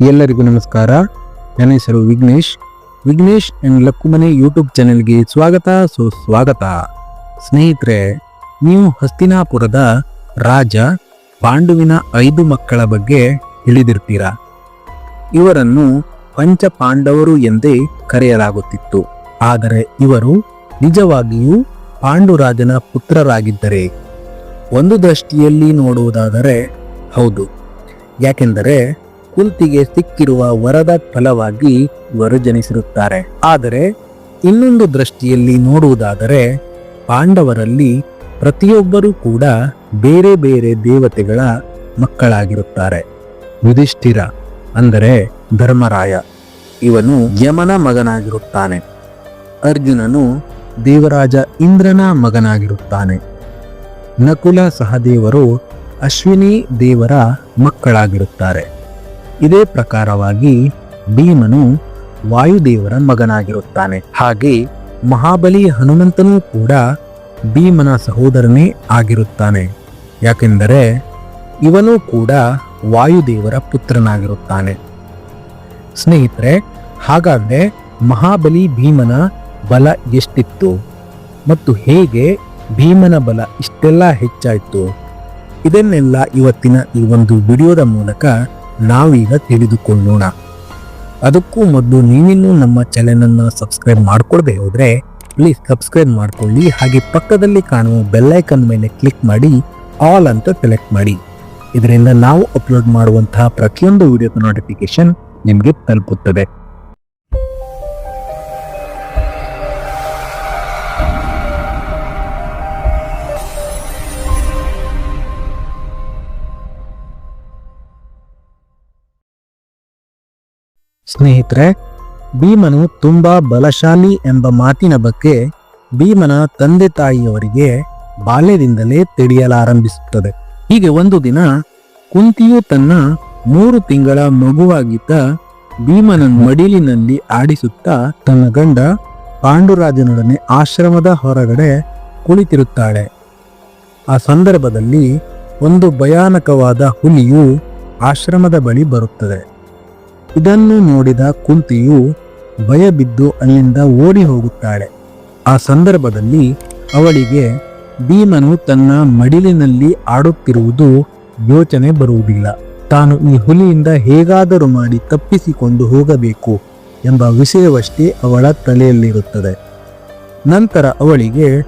ಎಲ್ಲರಿಗೂ ನಮಸ್ಕಾರ. ನನ್ನ ಹೆಸರು ವಿಘ್ನೇಶ್. ವಿಘ್ನೇಶ್ ಅಂಡ್ ಲಕ್ಕುಮನೆ ಯೂಟ್ಯೂಬ್ ಚಾನೆಲ್ಗೆ ಸ್ವಾಗತ. ಸುಸ್ವಾಗತ ಸ್ನೇಹಿತರೆ, ನೀವು ಹಸ್ತಿನಾಪುರದ ರಾಜ ಪಾಂಡುವಿನ ಐದು ಮಕ್ಕಳ ಬಗ್ಗೆ ತಿಳಿದಿರ್ತೀರಾ? ಇವರನ್ನು ಪಂಚ ಪಾಂಡವರು ಎಂದೇ ಕರೆಯಲಾಗುತ್ತಿತ್ತು. ಆದರೆ ಇವರು ನಿಜವಾಗಿಯೂ ಪಾಂಡುರಾಜನ ಪುತ್ರರಾಗಿದ್ದರೆ. ಒಂದು ದೃಷ್ಟಿಯಲ್ಲಿ ನೋಡುವುದಾದರೆ ಹೌದು. ಯಾಕೆಂದರೆ ಕುಂತಿಗೆ ಸಿಕ್ಕಿರುವ ವರದ ಫಲವಾಗಿ ಇವರು ಜನಿಸಿರುತ್ತಾರೆ ಆದರೆ ಇನ್ನೊಂದು ದೃಷ್ಟಿಯಲ್ಲಿ ನೋಡುವುದಾದರೆ, ಪಾಂಡವರಲ್ಲಿ ಪ್ರತಿಯೊಬ್ಬರೂ ಕೂಡ ಬೇರೆ ಬೇರೆ ದೇವತೆಗಳ ಮಕ್ಕಳಾಗಿರುತ್ತಾರೆ. ಯುಧಿಷ್ಠಿರ ಅಂದರೆ ಧರ್ಮರಾಯ. ಇವನು ಯಮನ ಮಗನಾಗಿರುತ್ತಾನೆ. ಅರ್ಜುನನು ದೇವರಾಜ ಇಂದ್ರನ ಮಗನಾಗಿರುತ್ತಾನೆ. ನಕುಲ ಸಹದೇವರು ಅಶ್ವಿನಿ ದೇವರ ಮಕ್ಕಳಾಗಿರುತ್ತಾರೆ. ಇದೇ ಪ್ರಕಾರವಾಗಿ ಭೀಮನು ವಾಯುದೇವರ ಮಗನಾಗಿರುತ್ತಾನೆ. ಹಾಗೆ ಮಹಾಬಲಿ ಹನುಮಂತನೂ ಕೂಡ ಭೀಮನ ಸಹೋದರನೇ ಆಗಿರುತ್ತಾನೆ. ಯಾಕೆಂದರೆ ಇವನು ಕೂಡ ವಾಯುದೇವರ ಪುತ್ರನಾಗಿರುತ್ತಾನೆ. ಸ್ನೇಹಿತರೆ, ಹಾಗಾದ್ರೆ ಮಹಾಬಲಿ ಭೀಮನ ಬಲ ಎಷ್ಟಿತ್ತು? ಮತ್ತು ಹೇಗೆ ಭೀಮನ ಬಲ ಇಷ್ಟೆಲ್ಲ ಹೆಚ್ಚಾಯಿತು? ಇದನ್ನೆಲ್ಲ ಇವತ್ತಿನ ಈ ಒಂದು ವಿಡಿಯೋದ ಮೂಲಕ ನಾವೀಗ ತಿಳಿದುಕೊಳ್ಳೋಣ. ಅದಕ್ಕೂ ಮೊದಲು ನೀವಿನ್ನೂ ನಮ್ಮ ಚಾನೆಲನ್ನು ಸಬ್ಸ್ಕ್ರೈಬ್ ಮಾಡ್ಕೊಳ್ದೆ ಹೋದರೆ ಪ್ಲೀಸ್ ಸಬ್ಸ್ಕ್ರೈಬ್ ಮಾಡ್ಕೊಳ್ಳಿ, ಹಾಗೆ ಪಕ್ಕದಲ್ಲಿ ಕಾಣುವ ಬೆಲ್ಲೈಕನ್ ಮೇಲೆ ಕ್ಲಿಕ್ ಮಾಡಿ, ಆಲ್ ಅಂತ ಸೆಲೆಕ್ಟ್ ಮಾಡಿ. ಇದರಿಂದ ನಾವು ಅಪ್ಲೋಡ್ ಮಾಡುವಂತಹ ಪ್ರತಿಯೊಂದು ವಿಡಿಯೋದ ನೋಟಿಫಿಕೇಶನ್ ನಿಮಗೆ ತಲುಪುತ್ತದೆ. ಸ್ನೇಹಿತರೆ, ಭೀಮನು ತುಂಬಾ ಬಲಶಾಲಿ ಎಂಬ ಮಾತಿನ ಬಗ್ಗೆ ಭೀಮನ ತಂದೆ ತಾಯಿಯವರಿಗೆ ಬಾಲ್ಯದಿಂದಲೇ ತಿಳಿಯಲಾರಂಭಿಸುತ್ತದೆ. ಹೀಗೆ ಒಂದು ದಿನ ಕುಂತಿಯು ತನ್ನ ಮೂರು ತಿಂಗಳ ಮಗುವಾಗಿದ್ದ ಭೀಮನ ಮಡಿಲಿನಲ್ಲಿ ಆಡಿಸುತ್ತಾ ತನ್ನ ಗಂಡ ಪಾಂಡುರಾಜನೊಡನೆ ಆಶ್ರಮದ ಹೊರಗಡೆ ಕುಳಿತಿರುತ್ತಾಳೆ. ಆ ಸಂದರ್ಭದಲ್ಲಿ ಒಂದು ಭಯಾನಕವಾದ ಹುಲಿಯು ಆಶ್ರಮದ ಬಳಿ ಬರುತ್ತದೆ. ಇದನ್ನು ನೋಡಿದ ಕುಂತಿಯು ಭಯ ಬಿದ್ದು ಅಲ್ಲಿಂದ ಓಡಿ ಹೋಗುತ್ತಾಳೆ. ಆ ಸಂದರ್ಭದಲ್ಲಿ ಅವಳಿಗೆ, ಭೀಮನು ತನ್ನ ಮಡಿಲಿನಲ್ಲಿ ಆಡುತ್ತಿರುವುದು ಯೋಚನೆ ಬರುವುದಿಲ್ಲ. ತಾನು ಈ ಹುಲಿಯಿಂದ ಹೇಗಾದರೂ ಮಾಡಿ ತಪ್ಪಿಸಿಕೊಂಡು ಹೋಗಬೇಕು ಎಂಬ ವಿಷಯವಷ್ಟೇ ಅವಳ ತಲೆಯಲ್ಲಿರುತ್ತದೆ. ನಂತರ ಅವಳಿಗೆ,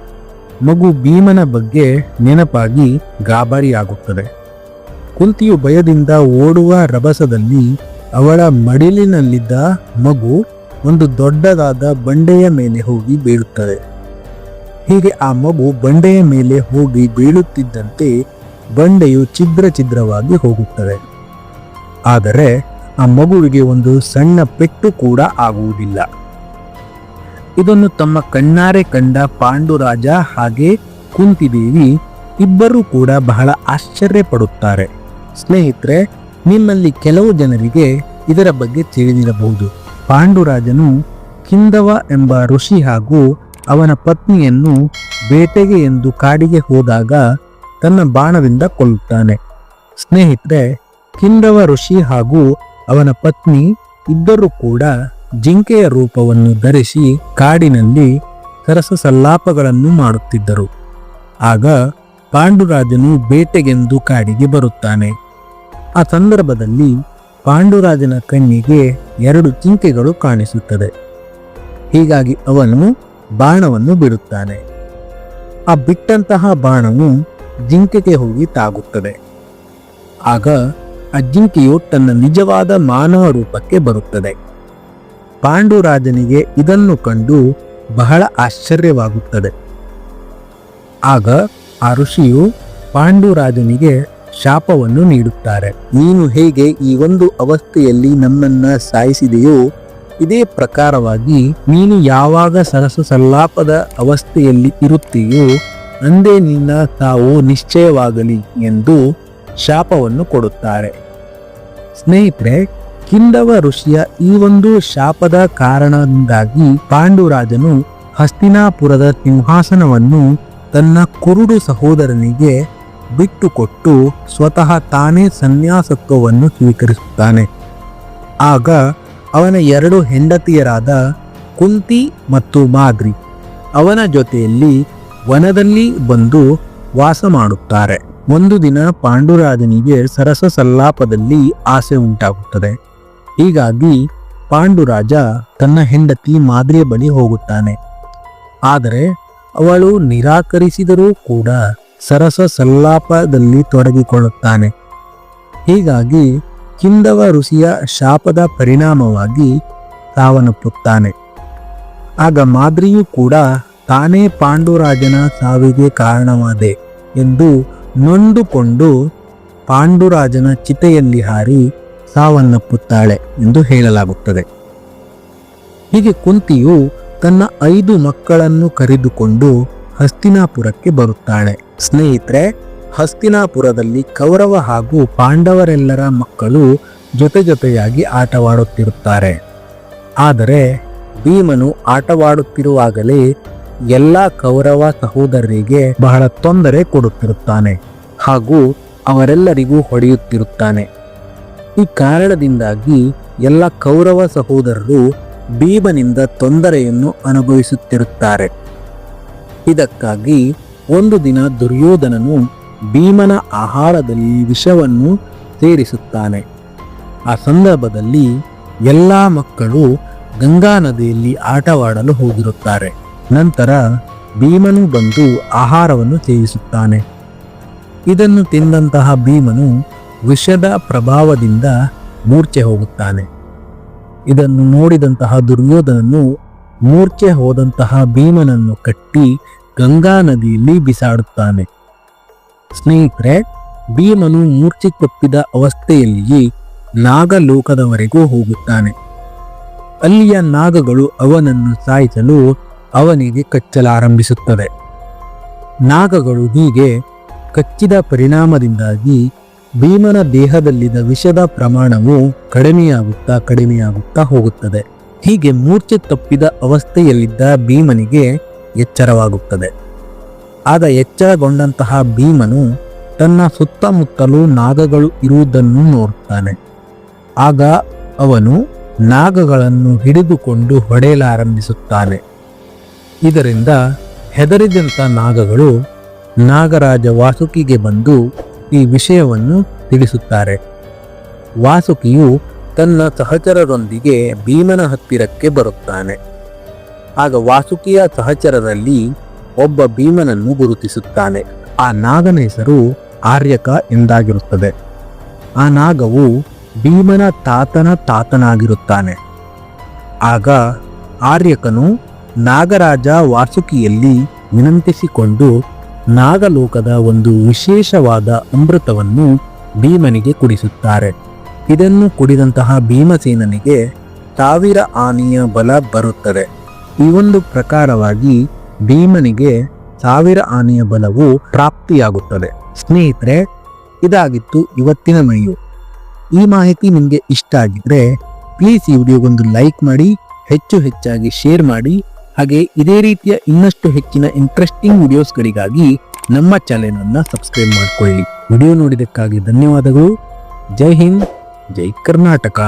ಮಗು ಭೀಮನ ಬಗ್ಗೆ ನೆನಪಾಗಿ ಗಾಬರಿಯಾಗುತ್ತದೆ. ಕುಂತಿಯು ಭಯದಿಂದ ಓಡುವ ರಭಸದಲ್ಲಿ ಅವಳ ಮಡಿಲಿನಲ್ಲಿದ್ದ ಮಗು ಒಂದು ದೊಡ್ಡದಾದ ಬಂಡೆಯ ಮೇಲೆ ಹೋಗಿ ಬೀಳುತ್ತದೆ. ಹೀಗೆ ಆ ಮಗು ಬಂಡೆಯ ಮೇಲೆ ಹೋಗಿ ಬೀಳುತ್ತಿದ್ದಂತೆ ಬಂಡೆಯು ಛಿದ್ರ ಛಿದ್ರವಾಗಿ ಹೋಗುತ್ತದೆ. ಆದರೆ ಆ ಮಗುವಿಗೆ ಒಂದು ಸಣ್ಣ ಪೆಟ್ಟು ಕೂಡ ಆಗುವುದಿಲ್ಲ. ಇದನ್ನು ತಮ್ಮ ಕಣ್ಣಾರೆ ಕಂಡ ಪಾಂಡುರಾಜ ಹಾಗೆ ಕುಂತಿದೇವಿ ಇಬ್ಬರೂ ಕೂಡ ಬಹಳ ಆಶ್ಚರ್ಯ ಪಡುತ್ತಾರೆ ಸ್ನೇಹಿತರೆ ನಿಮ್ಮಲ್ಲಿ ಕೆಲವು ಜನರಿಗೆ ಇದರ ಬಗ್ಗೆ ತಿಳಿದಿರಬಹುದು. ಪಾಂಡುರಾಜನು ಕಿಂದವ ಎಂಬ ಋಷಿ ಹಾಗೂ ಅವನ ಪತ್ನಿಯನ್ನು ಬೇಟೆಗೆ ಎಂದು ಕಾಡಿಗೆ ಹೋದಾಗ ತನ್ನ ಬಾಣದಿಂದ ಕೊಲ್ಲುತ್ತಾನೆ. ಸ್ನೇಹಿತರೆ, ಕಿಂದವ ಋಷಿ ಹಾಗೂ ಅವನ ಪತ್ನಿ ಇಬ್ಬರೂ ಕೂಡ ಜಿಂಕೆಯ ರೂಪವನ್ನು ಧರಿಸಿ ಕಾಡಿನಲ್ಲಿ ಸರಸ ಸಲ್ಲಾಪಗಳನ್ನು ಮಾಡುತ್ತಿದ್ದರು. ಆಗ ಪಾಂಡುರಾಜನು ಬೇಟೆಗೆಂದು ಕಾಡಿಗೆ ಬರುತ್ತಾನೆ. ಆ ಸಂದರ್ಭದಲ್ಲಿ ಪಾಂಡುರಾಜನ ಕಣ್ಣಿಗೆ ಎರಡು ಜಿಂಕೆಗಳು ಕಾಣಿಸುತ್ತದೆ. ಹೀಗಾಗಿ ಅವನು ಬಾಣವನ್ನು ಬಿಡುತ್ತಾನೆ. ಆ ಬಿಟ್ಟಂತಹ ಬಾಣವು ಜಿಂಕೆಗೆ ಹೋಗಿ ತಾಗುತ್ತದೆ. ಆಗ ಆ ಜಿಂಕೆಯು ತನ್ನ ನಿಜವಾದ ಮಾನವ ರೂಪಕ್ಕೆ ಬರುತ್ತದೆ. ಪಾಂಡುರಾಜನಿಗೆ ಇದನ್ನು ಕಂಡು ಬಹಳ ಆಶ್ಚರ್ಯವಾಗುತ್ತದೆ. ಆಗ ಆ ಋಷಿಯು ಪಾಂಡುರಾಜನಿಗೆ ಶಾಪವನ್ನು ನೀಡುತ್ತಾರೆ. ನೀನು ಹೇಗೆ ಈ ಒಂದು ಅವಸ್ಥೆಯಲ್ಲಿ ನನ್ನನ್ನ ಸಾಯಿಸಿದೆಯೋ ಇದೇ ಪ್ರಕಾರವಾಗಿ ನೀನು ಯಾವಾಗ ಸರಸ ಸಲ್ಲಾಪದ ಅವಸ್ಥೆಯಲ್ಲಿ ಇರುತ್ತೀಯೋ ಅಂದೇ ನಿನ್ನ ತಾವು ನಿಶ್ಚಯವಾಗಲಿ ಎಂದು ಶಾಪವನ್ನು ಕೊಡುತ್ತಾರೆ. ಸ್ನೇಹಿತರೆ ಕಿಂದವ ಋಷಿಯ ಈ ಒಂದು ಶಾಪದ ಕಾರಣದಿಂದಾಗಿ ಪಾಂಡುರಾಜನು ಹಸ್ತಿನಾಪುರದ ಸಿಂಹಾಸನವನ್ನು ತನ್ನ ಕುರುಡು ಸಹೋದರನಿಗೆ ಬಿಟ್ಟುಕೊಟ್ಟು ಸ್ವತಃ ತಾನೇ ಸನ್ಯಾಸತ್ವವನ್ನು ಸ್ವೀಕರಿಸುತ್ತಾನೆ. ಆಗ ಅವನ ಎರಡು ಹೆಂಡತಿಯರಾದ ಕುಂತಿ ಮತ್ತು ಮಾದ್ರಿ ಅವನ ಜೊತೆಯಲ್ಲಿ ವನದಲ್ಲಿ ಬಂದು ವಾಸ ಮಾಡುತ್ತಾರೆ. ಒಂದು ದಿನ ಪಾಂಡುರಾಜನಿಗೆ ಸರಸ ಸಲ್ಲಾಪದಲ್ಲಿ ಆಸೆ ಉಂಟಾಗುತ್ತದೆ. ಹೀಗಾಗಿ ಪಾಂಡುರಾಜ ತನ್ನ ಹೆಂಡತಿ ಮಾದ್ರಿಯ ಬಳಿ ಹೋಗುತ್ತಾನೆ. ಆದರೆ ಅವಳು ನಿರಾಕರಿಸಿದರೂ ಕೂಡ ಸರಸ ಸಲ್ಲಾಪದಲ್ಲಿ ತೊಡಗಿಕೊಳ್ಳುತ್ತಾನೆ. ಹೀಗಾಗಿ ಕಿಂದವ ಋಷಿಯ ಶಾಪದ ಪರಿಣಾಮವಾಗಿ ಸಾವನ್ನಪ್ಪುತ್ತಾನೆ ಆಗ ಮಾದ್ರಿಯು ಕೂಡ ತಾನೇ ಪಾಂಡುರಾಜನ ಸಾವಿಗೆ ಕಾರಣವಾದೆ ಎಂದು ನೊಂದುಕೊಂಡು ಪಾಂಡುರಾಜನ ಚಿತೆಯಲ್ಲಿ ಹಾರಿ ಸಾವನ್ನಪ್ಪುತ್ತಾಳೆ ಎಂದು ಹೇಳಲಾಗುತ್ತದೆ. ಹೀಗೆ ಕುಂತಿಯು ತನ್ನ ಐದು ಮಕ್ಕಳನ್ನು ಕರೆದುಕೊಂಡು ಹಸ್ತಿನಾಪುರಕ್ಕೆ ಬರುತ್ತಾಳೆ. ಸ್ನೇಹಿತರೆ, ಹಸ್ತಿನಾಪುರದಲ್ಲಿ ಕೌರವ ಹಾಗೂ ಪಾಂಡವರೆಲ್ಲರ ಮಕ್ಕಳು ಜೊತೆ ಜೊತೆಯಾಗಿ ಆಟವಾಡುತ್ತಿರುತ್ತಾರೆ. ಆದರೆ ಭೀಮನು ಆಟವಾಡುತ್ತಿರುವಾಗಲೇ ಎಲ್ಲ ಕೌರವ ಸಹೋದರರಿಗೆ ಬಹಳ ತೊಂದರೆ ಕೊಡುತ್ತಿರುತ್ತಾನೆ ಹಾಗೂ ಅವರೆಲ್ಲರಿಗೂ ಹೊಡೆಯುತ್ತಿರುತ್ತಾನೆ. ಈ ಕಾರಣದಿಂದಾಗಿ ಎಲ್ಲ ಕೌರವ ಸಹೋದರರು ಭೀಮನಿಂದ ತೊಂದರೆಯನ್ನು ಅನುಭವಿಸುತ್ತಿರುತ್ತಾರೆ. ಇದಕ್ಕಾಗಿ ಒಂದು ದಿನ ದುರ್ಯೋಧನನು ಭೀಮನ ಆಹಾರದಲ್ಲಿ ವಿಷವನ್ನು ಸೇರಿಸುತ್ತಾನೆ. ಆ ಸಂದರ್ಭದಲ್ಲಿ ಎಲ್ಲ ಮಕ್ಕಳು ಗಂಗಾ ನದಿಯಲ್ಲಿ ಆಟವಾಡಲು ಹೋಗಿರುತ್ತಾರೆ. ನಂತರ ಭೀಮನು ಬಂದು ಆಹಾರವನ್ನು ಸೇವಿಸುತ್ತಾನೆ. ಇದನ್ನು ತಿಂದಂತಹ ಭೀಮನು ವಿಷದ ಪ್ರಭಾವದಿಂದ ಮೂರ್ಛೆ ಹೋಗುತ್ತಾನೆ. ಇದನ್ನು ನೋಡಿದಂತಹ ದುರ್ಯೋಧನನು ಮೂರ್ಛೆ ಹೋದಂತಹ ಭೀಮನನ್ನು ಕಟ್ಟಿ ಗಂಗಾ ನದಿಯಲ್ಲಿ ಬಿಸಾಡುತ್ತಾನೆ. ಸ್ನೇಹಿತರೆ, ಭೀಮನು ಮೂರ್ಛೆ ತಪ್ಪಿದ ಅವಸ್ಥೆಯಲ್ಲಿಯೇ ನಾಗಲೋಕದವರೆಗೂ ಹೋಗುತ್ತಾನೆ. ಅಲ್ಲಿಯ ನಾಗಗಳು ಅವನನ್ನು ಸಾಯಿಸಲು ಅವನಿಗೆ ಕಚ್ಚಲಾರಂಭಿಸುತ್ತದೆ ನಾಗಗಳು ಹೀಗೆ ಕಚ್ಚಿದ ಪರಿಣಾಮದಿಂದಾಗಿ ಭೀಮನ ದೇಹದಲ್ಲಿದ್ದ ವಿಷದ ಪ್ರಮಾಣವು ಕಡಿಮೆಯಾಗುತ್ತಾ ಕಡಿಮೆಯಾಗುತ್ತಾ ಹೋಗುತ್ತದೆ. ಹೀಗೆ ಮೂರ್ಛೆ ತಪ್ಪಿದ ಅವಸ್ಥೆಯಲ್ಲಿದ್ದ ಭೀಮನಿಗೆ ಎಚ್ಚರವಾಗುತ್ತದೆ. ಆಗ ಎಚ್ಚರಗೊಂಡಂತಹ ಭೀಮನು ತನ್ನ ಸುತ್ತಮುತ್ತಲೂ ನಾಗಗಳು ಇರುವುದನ್ನು ನೋಡುತ್ತಾನೆ ಆಗ ಅವನು ನಾಗಗಳನ್ನು ಹಿಡಿದುಕೊಂಡು ಹೊಡೆಯಲಾರಂಭಿಸುತ್ತಾನೆ. ಇದರಿಂದ ಹೆದರಿದಂಥ ನಾಗಗಳು ನಾಗರಾಜ ವಾಸುಕಿಗೆ ಬಂದು ಈ ವಿಷಯವನ್ನು ತಿಳಿಸುತ್ತಾರೆ. ವಾಸುಕಿಯು ತನ್ನ ಸಹಚರರೊಂದಿಗೆ ಭೀಮನ ಹತ್ತಿರಕ್ಕೆ ಬರುತ್ತಾನೆ. ಆಗ ವಾಸುಕಿಯ ಸಹಚರರಲ್ಲಿ ಒಬ್ಬ ಭೀಮನನ್ನು ಗುರುತಿಸುತ್ತಾನೆ. ಆ ನಾಗನ ಹೆಸರು ಆರ್ಯಕ ಎಂದಾಗಿರುತ್ತದೆ. ಆ ನಾಗವು ಭೀಮನ ತಾತನ ತಾತನಾಗಿರುತ್ತಾನೆ. ಆಗ ಆರ್ಯಕನು ನಾಗರಾಜ ವಾಸುಕಿಯಲ್ಲಿ ವಿನಂತಿಸಿಕೊಂಡು ನಾಗಲೋಕದ ಒಂದು ವಿಶೇಷವಾದ ಅಮೃತವನ್ನು ಭೀಮನಿಗೆ ಕುಡಿಸುತ್ತಾರೆ. ಇದನ್ನು ಕುಡಿದಂತಹ ಭೀಮಸೇನನಿಗೆ ಸಾವಿರ ಆನೆಯ ಬಲ ಬರುತ್ತದೆ. ಈ ಒಂದು ಪ್ರಕಾರವಾಗಿ ಭೀಮನಿಗೆ ಸಾವಿರ ಆನೆಯ ಬಲವು ಪ್ರಾಪ್ತಿಯಾಗುತ್ತದೆ. ಸ್ನೇಹಿತರೆ, ಇದಾಗಿತ್ತು ಇವತ್ತಿನ ಮೈಯು. ಈ ಮಾಹಿತಿ ನಿಮಗೆ ಇಷ್ಟ ಆಗಿದ್ರೆ ಪ್ಲೀಸ್ ಈ ವಿಡಿಯೋಗೊಂದು ಲೈಕ್ ಮಾಡಿ, ಹೆಚ್ಚು ಹೆಚ್ಚಾಗಿ ಶೇರ್ ಮಾಡಿ, ಹಾಗೆ ಇದೇ ರೀತಿಯ ಇನ್ನಷ್ಟು ಹೆಚ್ಚಿನ ಇಂಟ್ರೆಸ್ಟಿಂಗ್ ವಿಡಿಯೋಸ್ಗಳಿಗಾಗಿ ನಮ್ಮ ಚಾನೆಲ್ ಸಬ್ಸ್ಕ್ರೈಬ್ ಮಾಡಿಕೊಳ್ಳಿ. ವಿಡಿಯೋ ನೋಡಿದಕ್ಕಾಗಿ ಧನ್ಯವಾದಗಳು. ಜೈ ಹಿಂದ್, ಜೈ ಕರ್ನಾಟಕ.